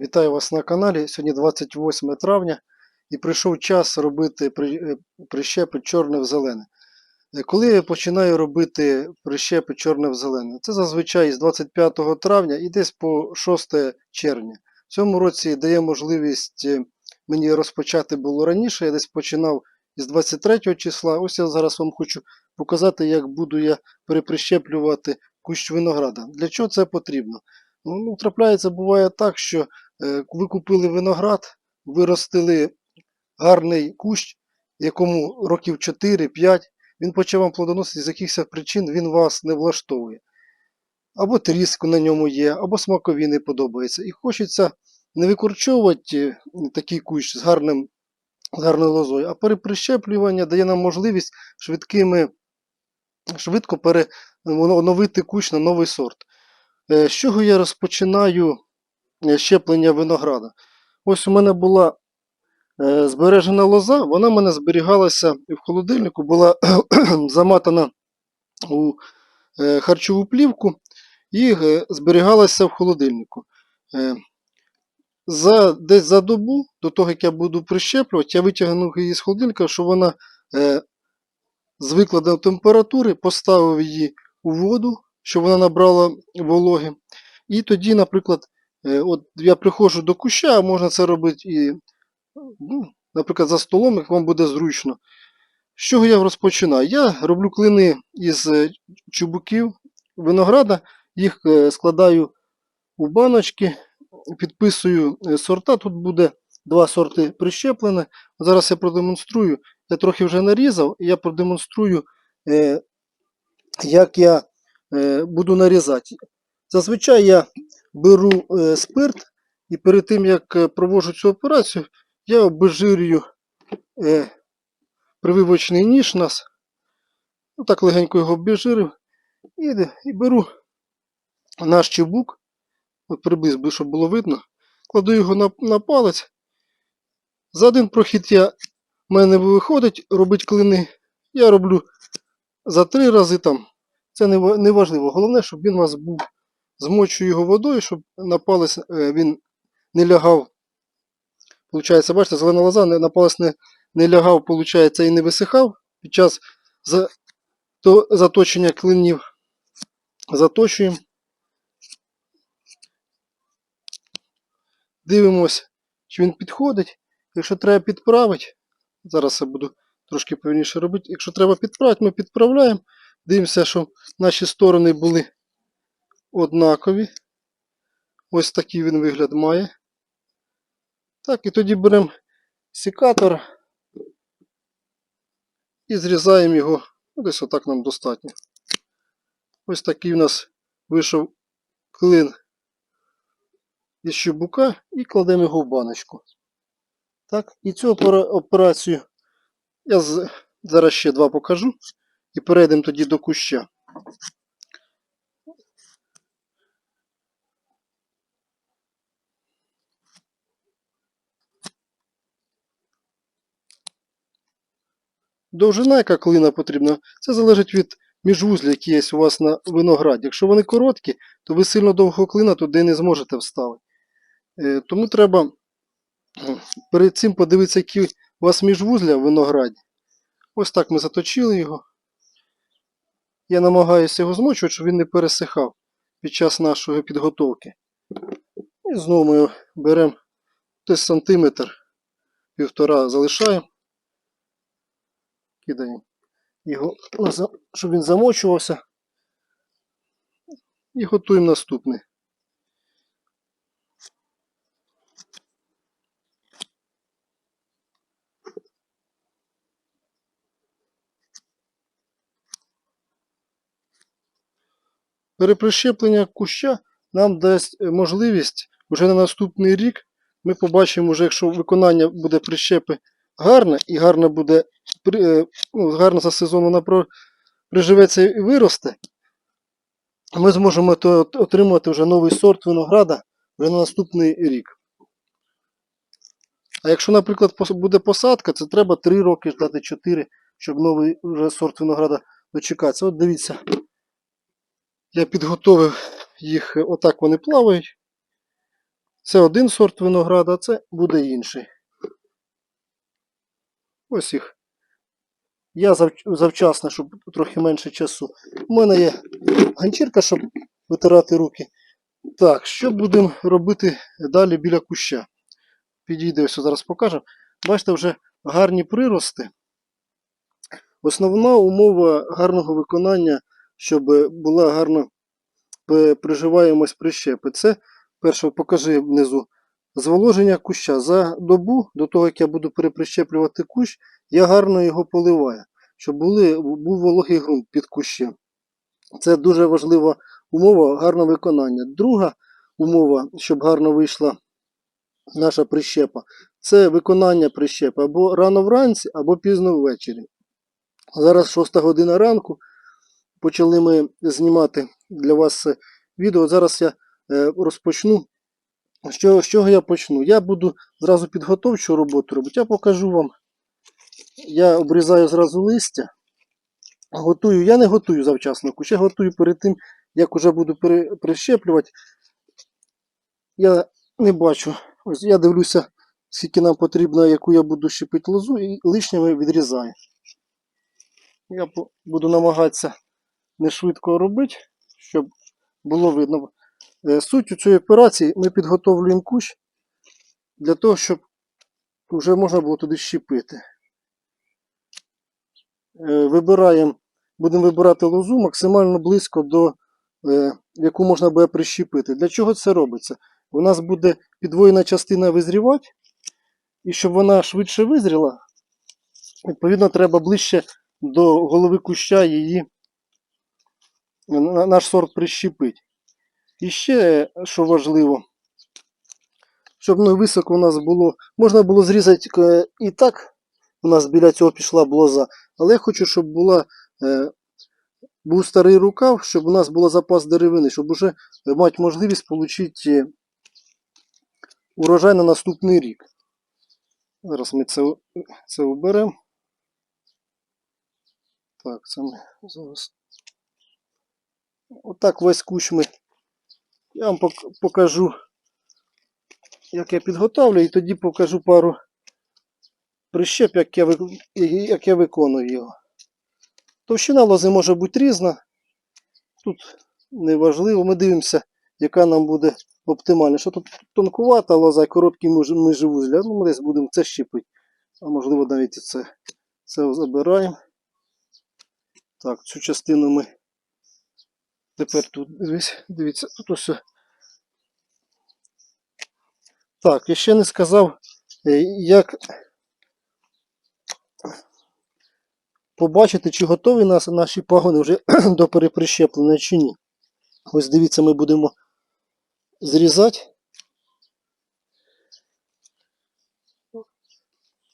Вітаю вас на каналі. Сьогодні 28 травня і прийшов час робити е, прищепи чорне в зелене. Е, Коли я починаю робити прищепи чорне в зелене? Це зазвичай з 25 травня і десь по 6 червня. В цьому році дає можливість е, мені розпочати було раніше. Я десь починав із 23 числа. Ось я зараз вам хочу показати, як буду я переприщеплювати кущ винограда. Для чого це потрібно? Ну, ну, трапляється, буває так, що ви купили виноград, виростили гарний кущ, якому років 4-5, він почав вам плодоносити, з якихось причин він вас не влаштовує. Або тріск на ньому є, або смакові не подобається. І хочеться не викорчовувати е, такий кущ з, гарним, з гарною лозою, а переприщеплювання дає нам можливість швидкими, швидко переновити кущ на новий сорт. Е, З чого я розпочинаю е, щеплення винограда? Ось у мене була е, збережена лоза, вона в мене зберігалася в холодильнику, була заматана у е, харчову плівку і е, зберігалася в холодильнику. Е, За, десь за добу, до того, як я буду прищеплювати, я витягнув її з холодильника, щоб вона е, звикла до температури, поставив її у воду, щоб вона набрала вологи. І тоді, наприклад, е, от я приходжу до куща, можна це робити і, ну, наприклад, за столом, як вам буде зручно. З чого я розпочинаю? Я роблю клини із е, чубуків винограда, їх е, складаю у баночки, підписую е, сорта. Тут буде два сорти прищеплене. Зараз я продемонструю. Я трохи вже нарізав, і я продемонструю, е, як я е, буду нарізати. Зазвичай я беру е, спирт і перед тим, як е, проводжу цю операцію, я обезжирюю е, прививочний ніж нас. Отак легенько його обезжирив. І, і беру наш чебук, от приблизно, щоб було видно, кладу його на, на палець. За один прохід я, в мене виходить робити клини. Я роблю за три рази там. Це не, не важливо. Головне, щоб він у вас був. Змочую його водою, щоб на палець е, він не лягав. Получається, бачите, зелена лоза на палець не, не лягав, получається, і не висихав під час за, то, заточення клинів. Заточуємо. Дивимось, чи він підходить. Якщо треба підправити, зараз я буду трошки повільніше робити. Якщо треба підправити, ми підправляємо. Дивимося, щоб наші сторони були однакові. Ось такий він вигляд має. Так, і тоді беремо секатор і зрізаємо його. Ну, Десь отак нам достатньо. Ось такий у нас вийшов клин із чубука і кладемо його в баночку. Так, і цю операцію я зараз ще два покажу і перейдемо тоді до куща. Довжина, яка клина потрібна, це залежить від міжвузлів, які є у вас на винограді. Якщо вони короткі, то ви сильно довго клина туди не зможете вставити. Е, Тому треба перед цим подивитися, які у вас міжвузля в винограді. Ось так ми заточили його. Я намагаюся його змочувати, щоб він не пересихав під час нашої підготовки. І знову ми беремо десь сантиметр, півтора залишаємо. Кидаємо його, щоб він замочувався. І готуємо наступний. Переприщеплення куща нам дасть е, можливість вже на наступний рік. Ми побачимо, вже, якщо виконання буде прищепи гарне і гарно буде е, ну, гарно за сезон вона приживеться і виросте, ми зможемо то от- отримати вже новий сорт винограда вже на наступний рік. А якщо, наприклад, буде посадка, це треба 3 роки ждати 4, щоб новий вже сорт винограда дочекатися. От дивіться, я підготовив їх, отак вони плавають. Це один сорт винограда, а це буде інший. Ось їх. Я зав- завчасно, щоб трохи менше часу. У мене є ганчірка, щоб витирати руки. Так, що будемо робити далі біля куща? Підійде, ось зараз покажемо. Бачите, вже гарні прирости. Основна умова гарного виконання, щоб була гарно п- приживаємось прищепи. Це, перше, покажи внизу, зволоження куща. За добу, до того, як я буду переприщеплювати кущ, я гарно його поливаю, щоб були, був вологий ґрунт під кущем. Це дуже важлива умова гарного виконання. Друга умова, щоб гарно вийшла наша прищепа, це виконання прищепи або рано вранці, або пізно ввечері. Зараз 6 година ранку. Почали ми знімати для вас відео. Зараз я е, розпочну. Що, з чого я почну? Я буду зразу підготовчу роботу робити. Я покажу вам. Я обрізаю зразу листя. Готую. Я не готую завчасно я готую перед тим, як уже буду пере- прищеплювати. Я не бачу. Ось я дивлюся, скільки нам потрібно, яку я буду щепити лозу, і лишнє відрізаю. Я буду намагатися не швидко робити, щоб було видно. Е, Суть у цієї операції ми підготовлюємо кущ для того, щоб вже можна було туди щепити. Е, Вибираємо, будемо вибирати лозу максимально близько до е, яку можна буде прищепити. Для чого це робиться? У нас буде підвоєна частина визрівати, і щоб вона швидше визріла, відповідно, треба ближче до голови куща її наш сорт прищепить. І ще, що важливо, щоб ну, високо у нас було, можна було зрізати е, і так, у нас біля цього пішла б лоза, але я хочу, щоб була, е, був старий рукав, щоб у нас був запас деревини, щоб уже мати можливість отримати урожай на наступний рік. Зараз ми це, це оберемо. Так, це ми зараз. Отак весь кущ ми. Я вам покажу, як я підготовлю, і тоді покажу пару прищеп, як я, як я виконую його. Товщина лози може бути різна. Тут неважливо. Ми дивимося, яка нам буде оптимальна. Що тут тонкувата лоза, і короткий меживузля. Ну, ми десь будемо це щепити. А можливо навіть це, це забираємо. Так, цю частину ми тепер тут дивись, дивіться, тут ось. Так, я ще не сказав, е, як побачити, чи готові наші пагони вже до переприщеплення чи ні. Ось дивіться, ми будемо зрізати.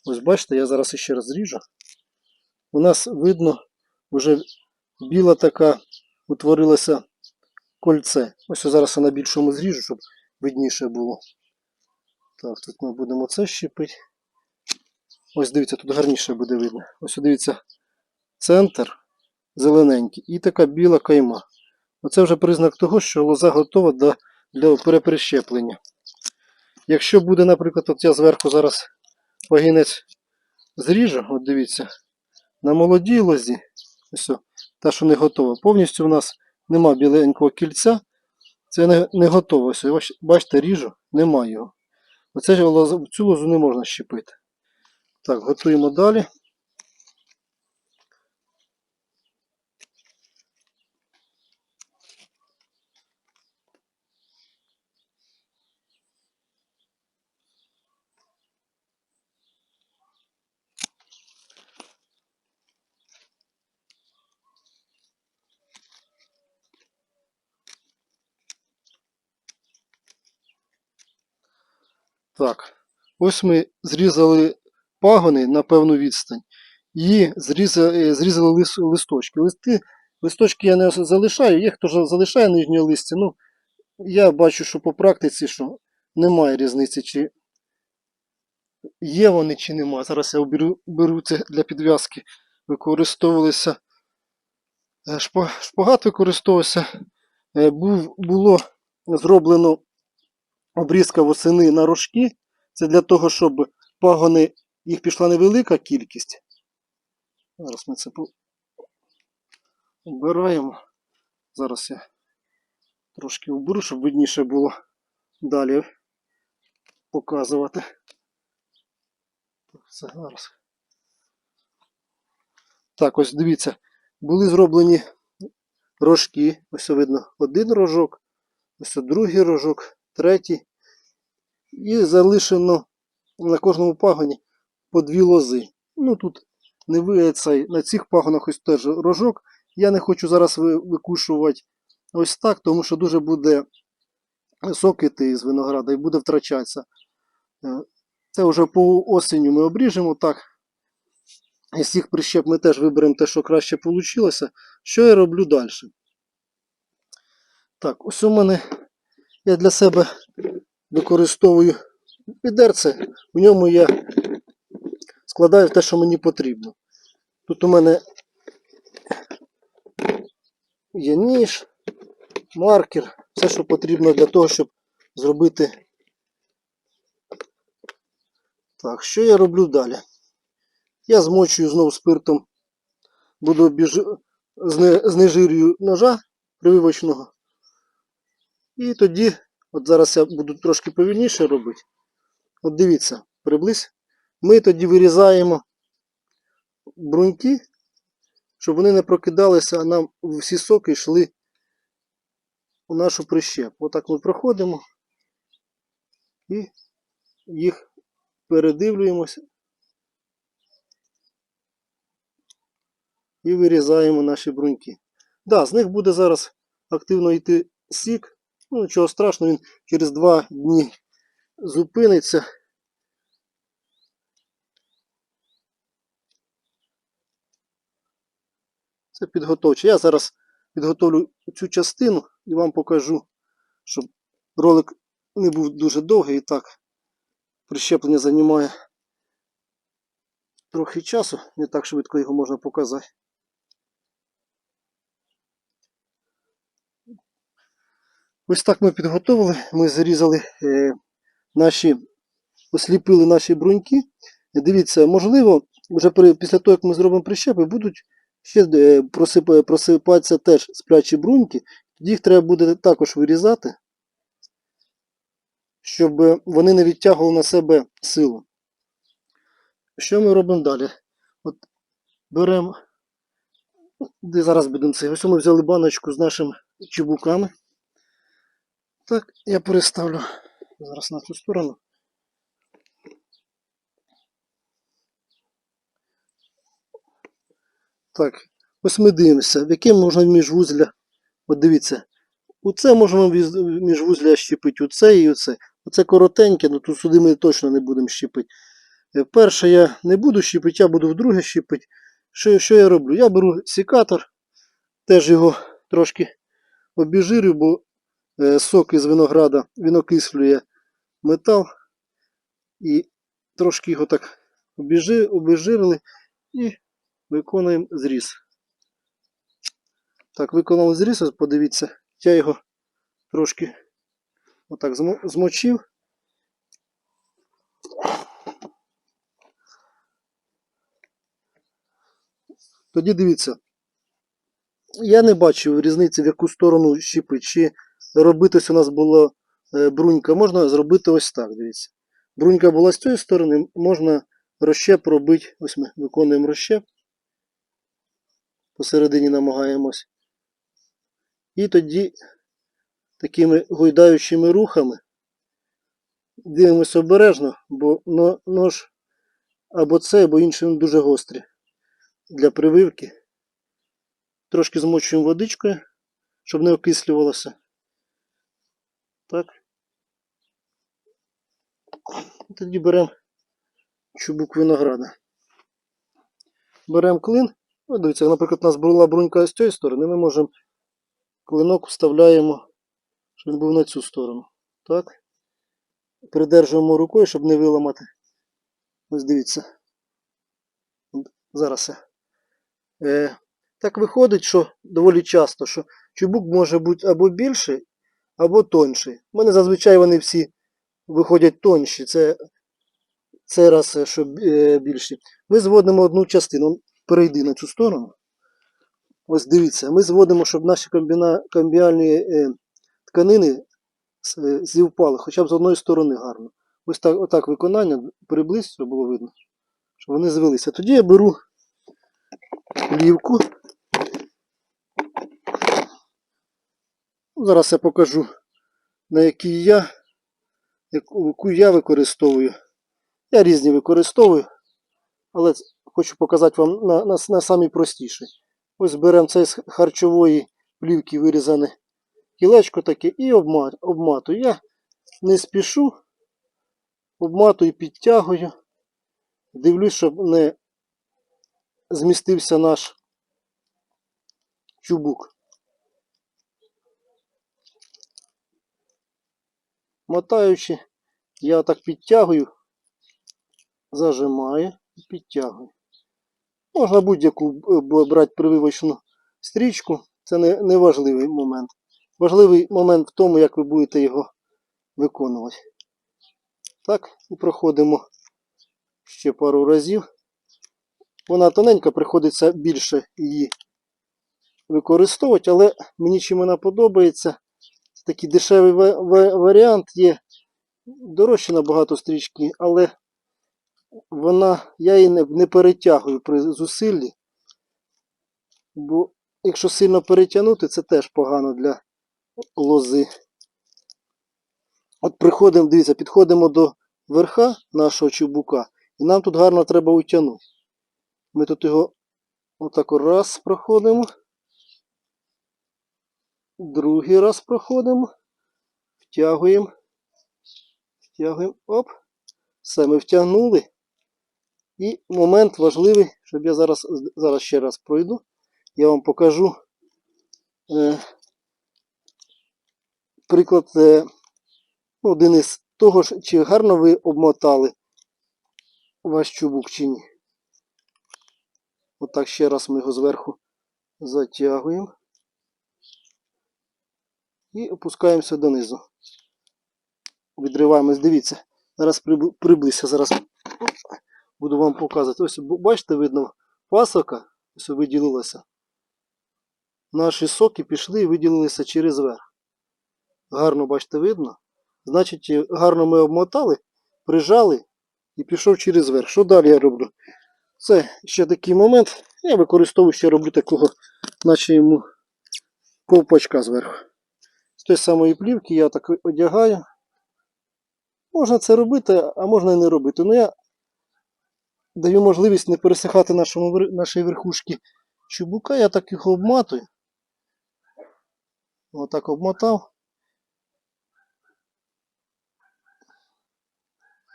Ось бачите, я зараз ще раз зріжу. У нас видно вже біла така утворилося кольце. Ось зараз я на більшому зріжу, щоб видніше було. Так, тут ми будемо це щепити. Ось дивіться, тут гарніше буде видно. Ось дивіться, центр зелененький і така біла кайма. Оце вже признак того, що лоза готова до, для переприщеплення. Якщо буде, наприклад, от я зверху зараз пагінець зріжу, от дивіться, на молодій лозі, ось, та, що не готова, повністю у нас нема біленького кільця, це не, не готово. Бачите, ріжу, немає його. Оце ж цю лозу не можна щепити. Так, готуємо далі. Так, ось ми зрізали пагони на певну відстань і зрізали, зрізали листочки. Листи, листочки я не залишаю, є хто ж залишає нижнє листя. Ну, я бачу, що по практиці що немає різниці, чи є вони, чи нема. Зараз я оберу, беру це для підв'язки. Використовувалися е, шпагат використовувався. Е, Був, було зроблено обрізка восени на рожки. Це для того, щоб пагони, їх пішла невелика кількість. Зараз ми це обираємо. Зараз я трошки уберу, щоб видніше було далі показувати. Це зараз. Так, ось дивіться, були зроблені рожки. Ось видно один рожок, ось другий рожок, третій. І залишено на кожному пагоні по дві лози. Ну тут не цей, на цих пагонах ось теж рожок. Я не хочу зараз викушувати ось так, тому що дуже буде сок іти з винограда і буде втрачатися. Е, Це вже по осенню ми обріжемо так. Із цих прищеп ми теж виберемо те, що краще вийшло. Що я роблю далі? Так, ось у мене я для себе використовую відерце. В ньому я складаю те, що мені потрібно. Тут у мене є ніж, маркер, все, що потрібно для того, щоб зробити. Так, що я роблю далі? Я змочую знову спиртом, буду обіж... зне- знежирюю ножа прививочного. І тоді, от зараз я буду трошки повільніше робити. От дивіться, приблизь. Ми тоді вирізаємо бруньки, щоб вони не прокидалися, а нам всі соки йшли у нашу прищепу. Отак ми проходимо і їх передивлюємося і вирізаємо наші бруньки. Да, з них буде зараз активно йти сік. Ну, нічого страшного, він через два дні зупиниться. Це підготовче. Я зараз підготовлю цю частину і вам покажу, щоб ролик не був дуже довгий і так прищеплення займає трохи часу, не так швидко його можна показати. Ось так ми підготовили. Ми зарізали е, наші, осліпили наші бруньки. Дивіться, можливо, вже після того, як ми зробимо прищепи, будуть ще е, просипатися теж сплячі бруньки. Тоді їх треба буде також вирізати, щоб вони не відтягували на себе силу. Що ми робимо далі? От беремо, де зараз будемо це. Ось ми взяли баночку з нашими чебуками. Так, я переставлю зараз на цю сторону. Так, ось ми дивимося, в яке можна міжвузля. От дивіться, оце можемо міжвузля щепити, оце і оце. Оце коротеньке, ну тут сюди ми точно не будемо щепити. Е, Перше я не буду щепити, я буду вдруге щепити. Що, що я роблю? Я беру секатор, теж його трошки обіжирю, бо сок із винограда він окислює метал. І трошки його так обезжирили і виконуємо зріз. Так, виконали зріз, подивіться, я його трошки отак змочив. Тоді дивіться, я не бачив різниці, в яку сторону щіпить, чи робити ось у нас була е, брунька, можна зробити ось так, дивіться. Брунька була з цієї сторони, можна розщеп робити, ось ми виконуємо розщеп, посередині намагаємось. І тоді такими гойдаючими рухами дивимося обережно, бо нож або це, або інший дуже гострий для прививки. Трошки змочуємо водичкою, щоб не окислювалося. Так. Тоді беремо чубук винограда. Беремо клин. Ну, дивіться, наприклад, у нас була брунька з цієї сторони, ми можемо клинок вставляємо, щоб він був на цю сторону. Так. Придержуємо рукою, щоб не виламати. Ось дивіться. Зараз. Е, так виходить, що доволі часто, що чубук може бути або більший, або тонший. У мене зазвичай вони всі виходять тонші. Це, це раз, е, що е, більші. Ми зводимо одну частину. Перейди на цю сторону. Ось дивіться, ми зводимо, щоб наші комбіальні е, тканини е, зівпали, хоча б з одної сторони гарно. Ось так, отак виконання, приблизь, щоб було видно, щоб вони звелися. Тоді я беру плівку. Зараз я покажу, на якій я, яку я використовую. Я різні використовую, але хочу показати вам на, на, на самій простіший. Ось беремо це з харчової плівки вирізане кілечко таке і обматую. Я не спішу, обматую, підтягую. Дивлюсь, щоб не змістився наш чубук. Мотаючи, я так підтягую, зажимаю і підтягую. Можна будь-яку е, брати прививочну стрічку, це не, не важливий момент. Важливий момент в тому, як ви будете його виконувати. Так, і проходимо ще пару разів. Вона тоненька, приходиться більше її використовувати, але мені чим вона подобається. Такий дешевий ва- ва- варіант є. Дорожче набагато стрічки, але вона, я її не, не перетягую при зусиллі. Бо якщо сильно перетягнути, це теж погано для лози. От приходимо, дивіться, підходимо до верха нашого чубука, і нам тут гарно треба утягнути. Ми тут його отак раз проходимо. Другий раз проходимо. Втягуємо. Втягуємо. Оп. Все, ми втягнули. І момент важливий, щоб я зараз, зараз ще раз пройду. Я вам покажу е, приклад е, ну, один із того, чи гарно ви обмотали ваш чубук чи ні. Отак ще раз ми його зверху затягуємо. І опускаємося донизу. Відриваємось, дивіться. Зараз приблизься, зараз буду вам показувати. Ось бачите, видно, пасока ось виділилася. Наші соки пішли і виділилися через верх. Гарно, бачите, видно. Значить, е, гарно ми обмотали, прижали і пішов через верх. Що далі я роблю? Це ще такий момент. Я використовую ще роблю такого, наче йому ковпачка зверху. З тої самої плівки я так одягаю. Можна це робити, а можна і не робити. Ну я даю можливість не пересихати нашому, нашій верхушки чубука. Я так його обматую. Отак обмотав.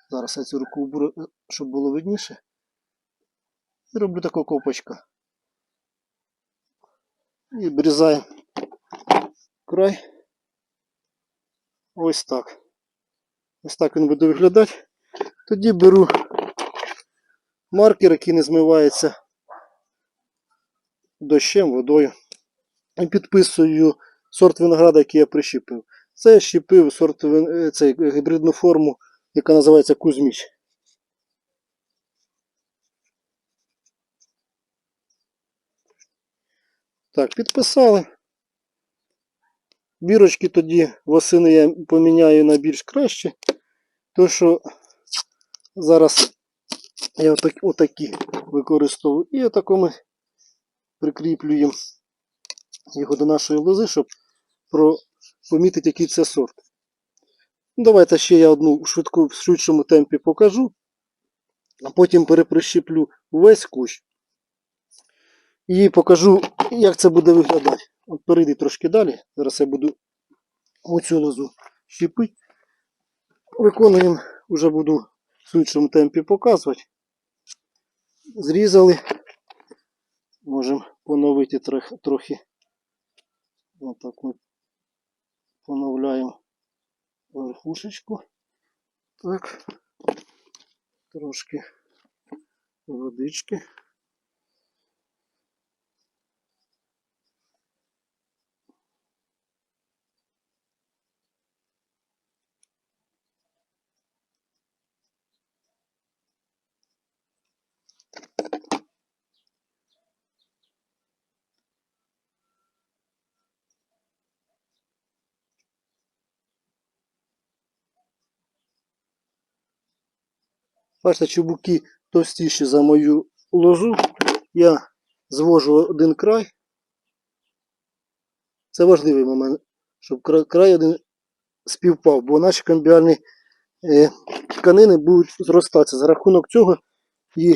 Зараз я цю руку уберу, щоб було видніше. І роблю такого ковпачка. І обрізаємо край. Ось так. Ось так він буде виглядати. Тоді беру маркер, який не змивається дощем, водою. І підписую сорт винограда, який я прищепив. Це я щепив сорт е, цей, гібридну форму, яка називається Кузьміч. Так, підписали. Бірочки тоді восени я поміняю на більш краще. То що зараз я отак, отакі використовую. І отако ми прикріплюємо його до нашої лози, щоб помітити, який це сорт. Ну, Давайте ще я одну швидку, в швидшому темпі покажу, а потім переприщеплю весь кущ. І покажу, як це буде виглядати. От перейди трошки далі. Зараз я буду оцю лозу щепити. Виконуємо, вже буду в швидшому темпі показувати. Зрізали. Можемо поновити трохи. Отак ми поновляємо верхушечку. Так. Трошки водички. Бачите, чубуки товстіші за мою лозу. Я звожу один край. Це важливий момент, щоб край один співпав, бо наші камбіальні е, тканини будуть зростатися. За рахунок цього і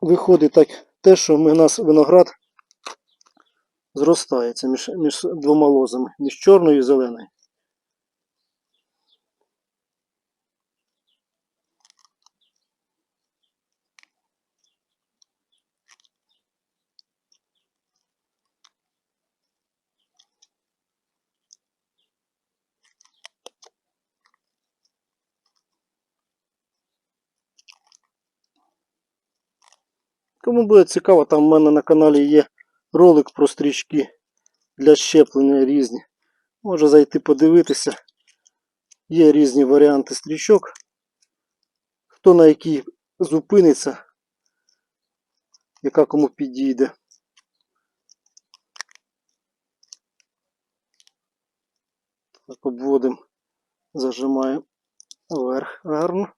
виходить так те, що в нас виноград зростається між, між двома лозами, між чорною і зеленою. Кому буде цікаво, там в мене на каналі є ролик про стрічки для щеплення різні. Може зайти подивитися. Є різні варіанти стрічок. Хто на який зупиниться, яка кому підійде. Так, обводимо, зажимаємо вверх гарно.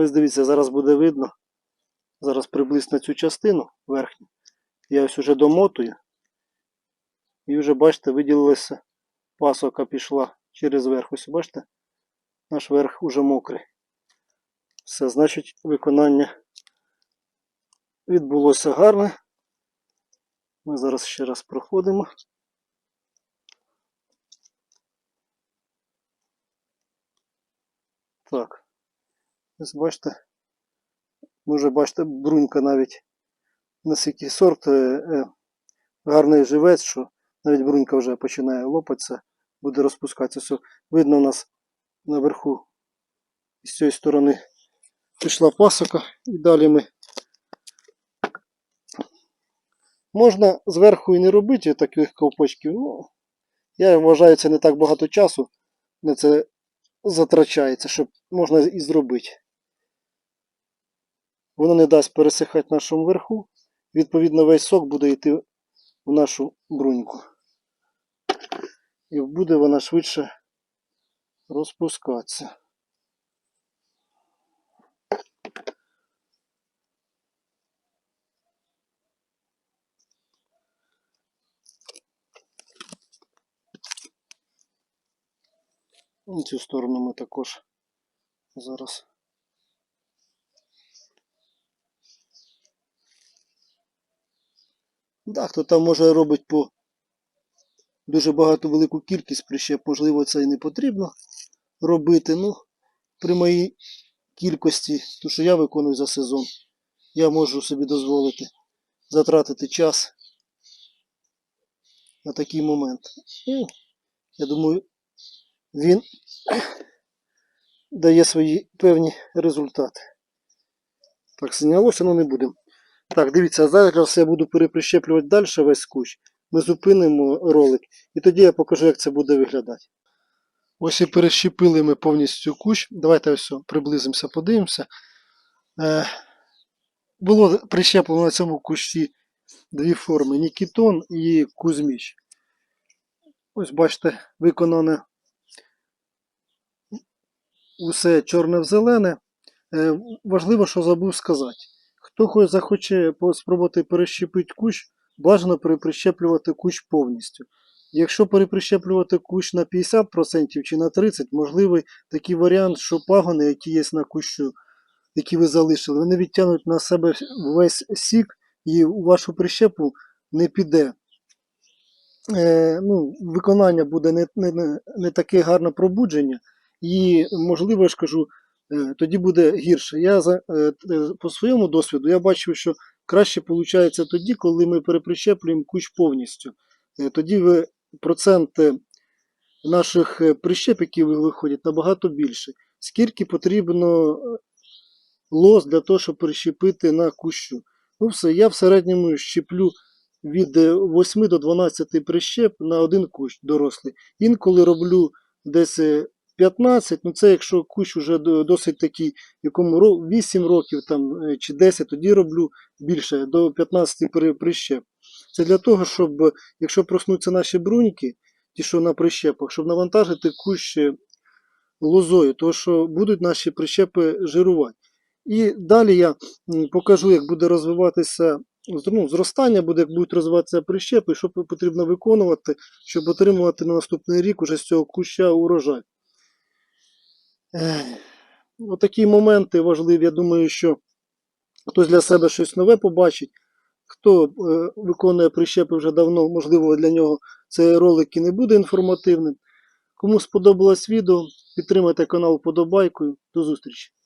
Ось дивіться, зараз буде видно. Зараз приблизно цю частину верхню. Я ось уже домотую. І вже, бачите, виділилася пасока пішла через верх. Ось бачите? Наш верх уже мокрий. Все, значить, виконання відбулося гарне. Ми зараз ще раз проходимо. Так. Ось бачите, вже бачите, брунька навіть наскільки сорт е, е, гарний живець, що навіть брунька вже починає лопатися, буде розпускатися. Все. Видно у нас наверху з цієї сторони пішла пасока і далі ми. Можна зверху і не робити таких ковпачків. Ну, я вважаю, це не так багато часу на це затрачається, щоб можна і зробити. Воно не дасть пересихати нашому верху. Відповідно, весь сок буде йти в нашу бруньку. І буде вона швидше розпускатися. І цю сторону ми також зараз. Да, хто там може робить по дуже багато велику кількість прищеп, можливо, це і не потрібно робити. Ну, при моїй кількості, то що я виконую за сезон, я можу собі дозволити затратити час на такий момент. І, я думаю, він дає свої певні результати. Так, знялося, але не будемо. Так, дивіться, зараз я буду переприщеплювати далі весь кущ. Ми зупинимо ролик і тоді я покажу, як це буде виглядати. Ось і перещепили ми повністю кущ. Давайте ось приблизимося, подивимося. Е, було прищеплено на цьому кущі дві форми: Нікітон і Кузьміч. Ось бачите, виконане усе чорне в зелене. Е, важливо, що забув сказати. Хто хоч захоче спробувати перещепити кущ, бажано переприщеплювати кущ повністю. Якщо переприщеплювати кущ на 50% чи на 30%, можливий такий варіант, що пагони, які є на кущу, які ви залишили, вони відтягнуть на себе весь сік і у вашу прищепу не піде. Е, ну, виконання буде не, не, не, таке гарне пробудження, і, можливо, я ж кажу, тоді буде гірше. Я е, е, по своєму досвіду я бачив, що краще виходить тоді, коли ми переприщеплюємо кущ повністю. Е, Тоді процент е, наших е, прищеп, які виходять, набагато більше. Скільки потрібно е, лоз для того, щоб прищепити на кущу? Ну все, я в середньому щеплю від е, 8 до 12 прищеп на один кущ дорослий. Інколи роблю десь е, 15, ну це якщо кущ вже досить такий, якому 8 років там, е, чи 10, тоді роблю більше, до 15 прищеп. Це для того, щоб, е, якщо проснуться наші бруньки, ті, що на прищепах, щоб навантажити кущ е, лозою, тому що будуть наші прищепи жирувати. І далі я покажу, як буде розвиватися ну, зростання, буде, як будуть розвиватися прищепи, що потрібно виконувати, щоб отримувати на наступний рік уже з цього куща урожай. Отакі моменти важливі. Я думаю, що хтось для себе щось нове побачить. Хто е, виконує прищепи вже давно, можливо, для нього цей ролик і не буде інформативним. Кому сподобалось відео, підтримайте канал вподобайкою. До зустрічі!